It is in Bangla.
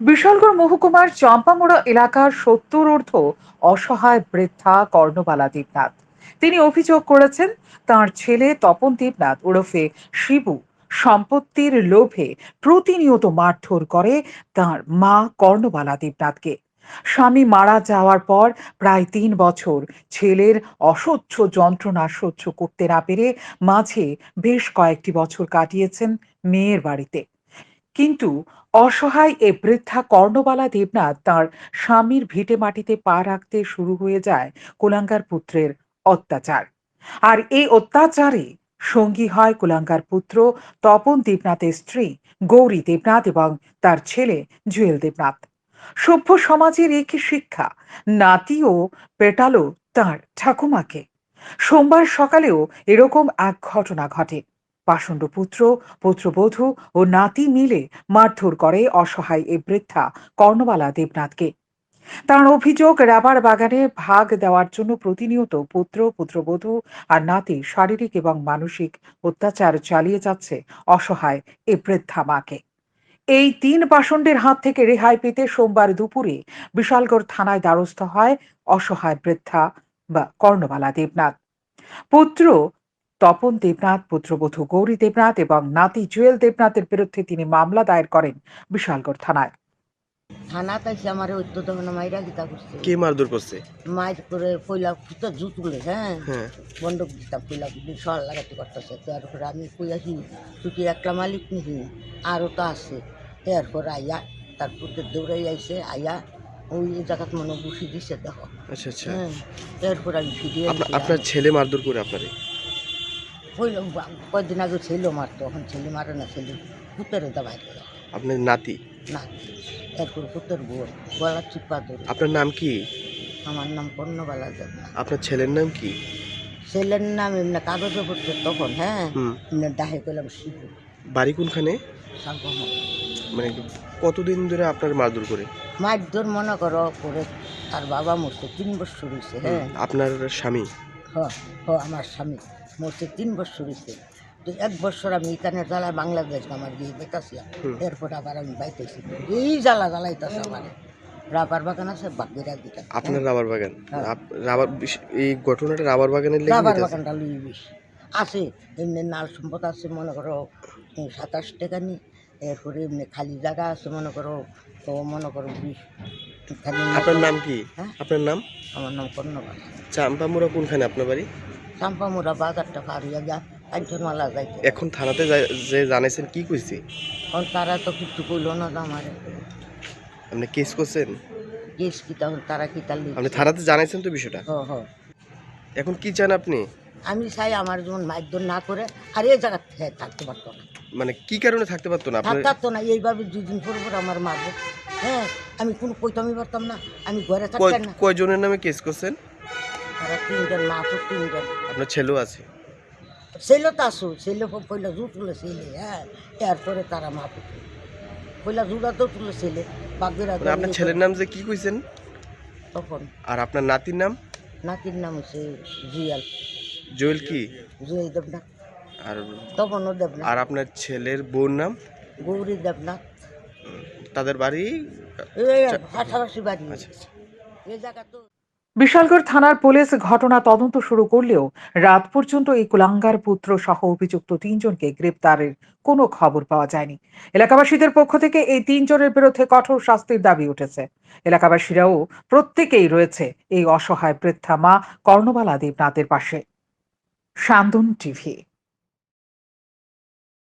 বিশালগড় মহকুমার চম্পামোড়া এলাকার সত্তর ঊর্ধ্ব অসহায় বৃদ্ধা কর্ণবালা দেবনাথ তিনি অভিযোগ করেছেন, তার ছেলে তপন দেবনাথ ওরফে শিবু সম্পত্তির লোভে প্রতিনিয়ত মারধর করে তার মা কর্ণবালা দেবনাথকে স্বামী মারা যাওয়ার পর প্রায় তিন বছর ছেলের অসহ্য যন্ত্রণা সহ্য করতে না পেরে মাঝে বেশ কয়েকটি বছর কাটিয়েছেন মেয়ের বাড়িতে। কিন্তু অসহায় এ বৃদ্ধা কর্ণবালা দেবনাথ তার স্বামীর ভিটে মাটিতে পা রাখতে শুরু হয়ে যায় কুলাঙ্গার পুত্রের অত্যাচার। আর এই অত্যাচারে সঙ্গী হয় কুলাঙ্গার পুত্র তপন দেবনাথের স্ত্রী গৌরী দেবনাথ এবং তার ছেলে জুয়েল দেবনাথ। সভ্য সমাজের একই শিক্ষা? নাতিও পেটালো তার ঠাকুমাকে। সোমবার সকালেও এরকম এক ঘটনা ঘটে। পাষণ্ড পুত্র পুত্রবধূ ও নাতি মিলে মারধর করে অসহায় এই বৃদ্ধা কর্ণবালা দেবনাথকে। তার অভিযোগ, রাবার বাগানে ভাগ দেওয়ার জন্য প্রতিনিয়ত পুত্র, পুত্রবধূ আর নাতি শারীরিক এবং মানসিক অত্যাচার চালিয়ে যাচ্ছে অসহায় এ বৃদ্ধা মাকে। এই তিন পাষণ্ডের হাত থেকে রেহাই পেতে সোমবার দুপুরে বিশালগড় থানায় দ্বারস্থ হয় অসহায় বৃদ্ধা বা কর্ণবালা দেবনাথ। পুত্র তপন দেবনাথ পুত্রবধূ গৌরী দেবনাথ এবং নাতি জুয়েল দেবনাথের বিরুদ্ধে তিনি মামলা দায়ের করেন বিশালগড় থানায়। থানা তাইছে আমার ওই তো তখন মাইরা গীতা করছে। কে মারধর করছে? মাইর করে পয়লা তুলে হ্যাঁ? হ্যাঁ। বন্ধক পয়লা সর লাগাতে করতেছে তারপরে আমি কই আসি তুই কি একটা মালিক নিহি আরও তো আছে। এরপর আইয়া তার পুত্রের দৌড়াই আইছে আইয়া ওই জায়গাত মনে বসি দিছে দেখো। আচ্ছা আচ্ছা। হ্যাঁ। এরপর আমি ফিরিয়ে আপনার ছেলে মারধর করে আপনারে? পয়লা কয়েকদিন আগে ছেলে মারতো এখন ছেলে মারে না ছেলে পুত্রের দাবাই করে। আপনার নাতি? নাতি এরপর পুত্রের বউ গলা চিপা ধরে। আপনার নাম কি? আমার নাম কর্ণবালা দেবনা আপনার ছেলের নাম কি? ছেলের নাম এমনি কাগজে পড়ছে তখন হ্যাঁ? এমনি ডাহে করলাম শিবু বাড়ি কোনখানে? মানে কতদিন ধরে আপনার মারধর করে? মারধর মনে করো করে তার বাবা মরছে তিন বছর হয়েছে হ্যাঁ? আপনার স্বামী? হ হ আমার স্বামী। মরছে তিন বছর হয়েছে তো এক বছর আমি এখানে জ্বালায় বাংলাদেশ আমার গিয়ে বেকাছিলাম এরপর আবার আমি বাইতেছি। এই জ্বালা জ্বালাইতেছে আমার। রাবার বাগান আছে বাগেরা দিটা আপনার রাবার বাগান? হ্যাঁ। রাবার এই ঘটনাটা রাবার বাগানের রাবার বাগানটা লুই বিষ। আছে এমনি নাল সম্পদ আছে মনে করো সাতাশ টাকা নি। এরপরে এমনি খালি জায়গা আছে মনে করো তো মনে করো বিশ আপনার নাম কি? হ্যাঁ? আপনার নাম? আমার নাম কর্ণবাল চাম্পামুড়া কোনখানে আপনার বাড়ি? চাম্পামুরা বাজারটা পারিয়া যা কাঞ্চনমালা যাইতে। এখন থানাতে যে জানাইছেন কি কইছে? এখন তারা তো কিছু কইল না আমার। আপনি কেস করছেন? কেস কি তখন তারা কি তার আপনি থানাতে জানাইছেন তো বিষয়টা? হ হ। এখন কি চান আপনি? আমি চাই আমার যেমন মারধর না করে আর এই জায়গা থাকতে পারতো না। মানে কি কারণে থাকতে পারতো না? থাকতো না এইভাবে দুদিন পর পর আমার মারবো। হ্যাঁ আমি কোনো কইতামই পারতাম না। আমি ঘরে থাকতাম না। কয়জনের নামে কেস করছেন? তারা তিনজন মা তো তিনজন। আপনার ছেলেও আছে? ছেলে তো আসো ছেলে পয়লা জু তুলে ছেলে হ্যাঁ। এরপরে তারা মা পুতুল পয়লা জুড়া তো তুলে ছেলে বাগেরা মানে আপনার ছেলের নাম যে কি কইছেন? তখন আর আপনার নাতির নাম? নাতির নাম হচ্ছে জুয়াল। জুয়েল কি? জুয়েল দেবনাথ। আর তপনও দেবনাথ। আর আপনার ছেলের বোন নাম? গৌরী দেবনাথ। তাদের বাড়ি? পাশাপাশি বাড়ি। আচ্ছা আচ্ছা। এই জায়গা তো বিশালগড় থানার পুলিশ ঘটনা তদন্ত শুরু করলেও রাত পর্যন্ত এই কুলাঙ্গার পুত্র সহ অভিযুক্ত তিনজনকে গ্রেপ্তারের কোনো খবর পাওয়া যায়নি। এলাকাবাসীদের পক্ষ থেকে এই তিনজনের বিরুদ্ধে কঠোর শাস্তির দাবি উঠেছে। এলাকাবাসীরাও প্রত্যেকেই রয়েছে এই অসহায় বৃদ্ধা মা কর্ণবালা দেবনাথের পাশে। সান্দন টিভি